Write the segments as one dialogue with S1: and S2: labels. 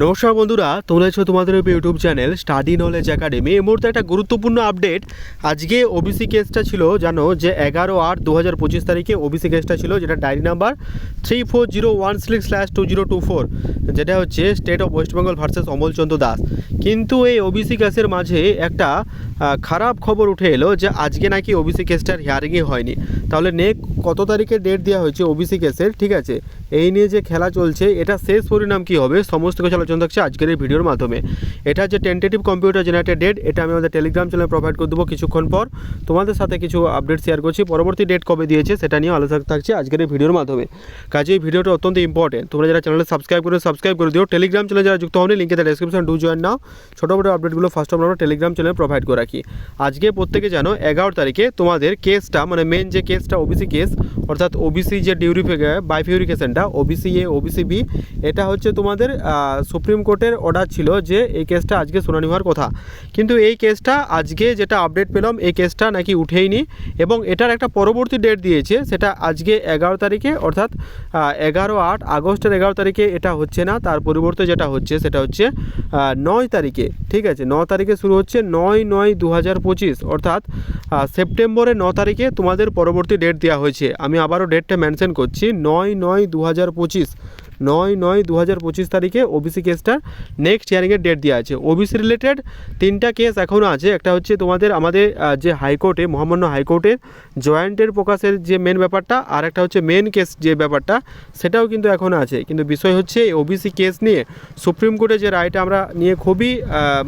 S1: নমস্কার বন্ধুরা, তোমরা আছো তোমাদের YouTube channel study knowledge academy এই মুহূর্তে একটা গুরুত্বপূর্ণ আপডেট আজকে ওবিসি কেসটা ছিল, জানো যে এগারো আট দু হাজার পঁচিশ তারিখে ওবিসি কেসটা ছিল, যেটা diary number three four zero one six slash two zero two four যেটা হচ্ছে state of West Bengal versus Amalchandra Das কিন্তু এই ওবিসি কেসের মাঝে একটা খারাপ খবর উঠে এলো যে আজকে নাকি ওবিসি কেসটার হিয়ারিংই হয়নি। তাহলে নেক কত তারিখে ডেট দেওয়া হয়েছে ওবিসি কেসের? ঠিক আছে। এই নিয়ে যে খেলা চলছে, এটা শেষ পরিণাম কি হবে? সমস্ত কিছু আলোচনা থাকছে আজকের এই ভিডিওর মাধ্যমে। এটা যে টেন্টেটিভ কম্পিউটার জেনারেটেড ডেট এটা আমি আমাদের টেলিগ্রাম চ্যানেলে প্রোভাইড করে দেবো কিছুক্ষণ পর। তোমাদের সাথে কিছু আপডেট শেয়ার করছি। পরবর্তী ডেট কবে দিয়েছে, সেটা নিয়ে আলোচনা থাকছে আজকের এই ভিডিওর মাধ্যমে। কাজে এই ভিডিওটা অত্যন্ত ইম্পর্টেন্ট তোমরা যারা চ্যানেলে সাবস্ক্রাইব করে সাবস্ক্রাইব করে দিও। টেলিগ্রাম চ্যানেলে যারা যুক্ত হওনি লিঙ্কে ডেসক্রিপশন ডু জয়েন নাও। ছোটো বড়ো আপডেটগুলো ফার্স্ট আমরা টেলিগ্রাম চ্যানেলে প্রোভাইড করে রাখি। আজকে প্রত্যেকে জানো এগারো তারিখে তোমাদের কেসটা মানে মেন যে কেসটা ওবিসি কেস অর্থাৎ ওবিসি যে ডিউরিফিকে বাইফিউরিকেশনটা ওবিসি এ ওবিসি বি এটা হচ্ছে তোমাদের সুপ্রিম কোর্টের অর্ডার ছিল যে এই কেসটা আজকে শুনানি হওয়ার কথা। কিন্তু এই কেসটা আজকে যেটা আপডেট পেলাম, এই কেসটা নাকি উঠেইনি এবং এটার একটা পরবর্তী ডেট দিয়েছে, সেটা আজকে এগারো তারিখে, অর্থাৎ এগারো আট আগস্টের এগারো তারিখে এটা হচ্ছে না, তার পরিবর্তে যেটা হচ্ছে সেটা হচ্ছে নয় তারিখে, ঠিক আছে? ন তারিখে শুরু হচ্ছে নয় নয় দু হাজার পঁচিশ, অর্থাৎ সেপ্টেম্বরের ন তারিখে তোমাদের পরবর্তী ডেট দেওয়া হয়েছে। আমি আবারও ডেটটা মেনশন করছি, নয় নয় দু হাজার পঁচিশ। নয় নয় দু হাজার পঁচিশ তারিখে ওবিসি কেসটার নেক্সট হিয়ারিংয়ের ডেট দেওয়া আছে। ওবিসি রিলেটেড তিনটা কেস এখনও আছে। একটা হচ্ছে তোমাদের আমাদের যে হাইকোর্টে, মহামান্য হাইকোর্টের জয়েন্টের প্রকাশের যে মেন ব্যাপারটা, আর একটা হচ্ছে মেন কেস যে ব্যাপারটা, সেটাও কিন্তু এখনও আছে। কিন্তু বিষয় হচ্ছে এই ওবিসি কেস নিয়ে সুপ্রিম কোর্টে যে রায়টা আমরা নিয়ে খুবই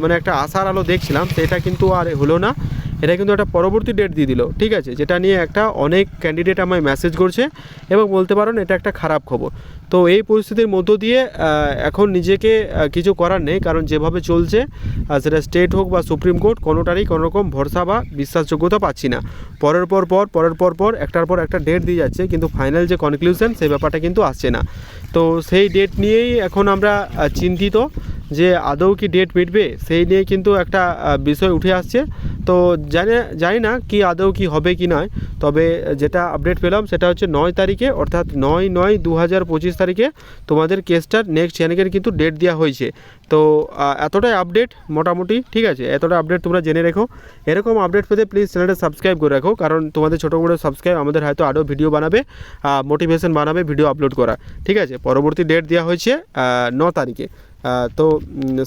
S1: মানে একটা আশার আলো দেখছিলাম, সেটা কিন্তু আর হলো না। এটা কিন্তু একটা পরবর্তী ডেট দিয়ে দিল, ঠিক আছে? যেটা নিয়ে একটা অনেক ক্যান্ডিডেট আমায় মেসেজ করছে এবং বলতে পারেন এটা একটা খারাপ খবর। তো এই পরিস্থিতির মধ্য দিয়ে এখন নিজেকে কিছু করার নেই, কারণ যেভাবে চলছে সেটা স্টেট হোক বা সুপ্রিম কোর্ট কোনোটারই কোনো রকম ভরসা বা বিশ্বাসযোগ্যতা পাচ্ছি না। পরের পর পর, পরের পর পর, একটার পর একটা ডেট দিয়ে যাচ্ছে, কিন্তু ফাইনাল যে কনক্লুশন সেই ব্যাপারটা কিন্তু আসছে না। তো সেই ডেট নিয়েই এখন আমরা চিন্তিত যে আদৌ কি ডেট মিটবে, সেই নিয়ে কিন্তু একটা বিষয় উঠে আসছে। তো জানি জানি না কি আদৌ কি হবে কি নয়, তবে যেটা আপডেট পেলাম সেটা হচ্ছে নয় তারিখে, অর্থাৎ নয় নয় দু হাজার পঁচিশ তারিখে তোমাদের কেসটার নেক্সট চ্যানেলের কিন্তু ডেট দেওয়া হয়েছে। তো এতটাই আপডেট মোটামুটি, ঠিক আছে? এতটা আপডেট তোমরা জেনে রেখো। এরকম আপডেট পেতে প্লিজ চ্যানেলটা সাবস্ক্রাইব করে রাখো, কারণ তোমাদের ছোটো বড়ো সাবস্ক্রাইব আমাদের হয়তো আরও ভিডিও বানাবে মোটিভেশন বানাবে ভিডিও আপলোড করা। ঠিক আছে? পরবর্তী ডেট দেওয়া হয়েছে ন তারিখে। তো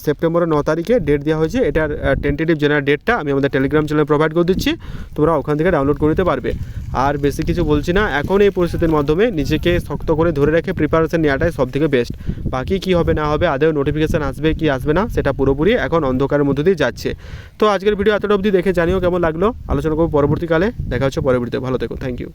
S1: সেপ্টেম্বরের ন তারিখে ডেট দেওয়া হয়েছে। এটার টেন্টেটিভ জেনারেল ডেটটা আমি আমাদের টেলিগ্রাম চ্যানেলে প্রোভাইড করে দিচ্ছি। তোমরা ওখান থেকে ডাউনলোড করে নিতে পারবে। আর বেশি কিছু বলছি না, এখন এই পরিস্থিতির মাধ্যমে নিজেকে শক্ত করে ধরে রেখে প্রিপারেশন নেওয়াটাই সব থেকে বেস্ট বাকি কি হবে, না হবে আদেও নোটিফিকেশান আসবে কি আসবে না, সেটা পুরোপুরি এখন অন্ধকারের মধ্যে দিয়ে যাচ্ছে। তো আজকের ভিডিও এতটা অবধি দেখে জানিও কেমন লাগল। আলোচনা করব পরবর্তীকালে। দেখা হচ্ছে পরবর্তীতে। ভালো থেকো। Thank you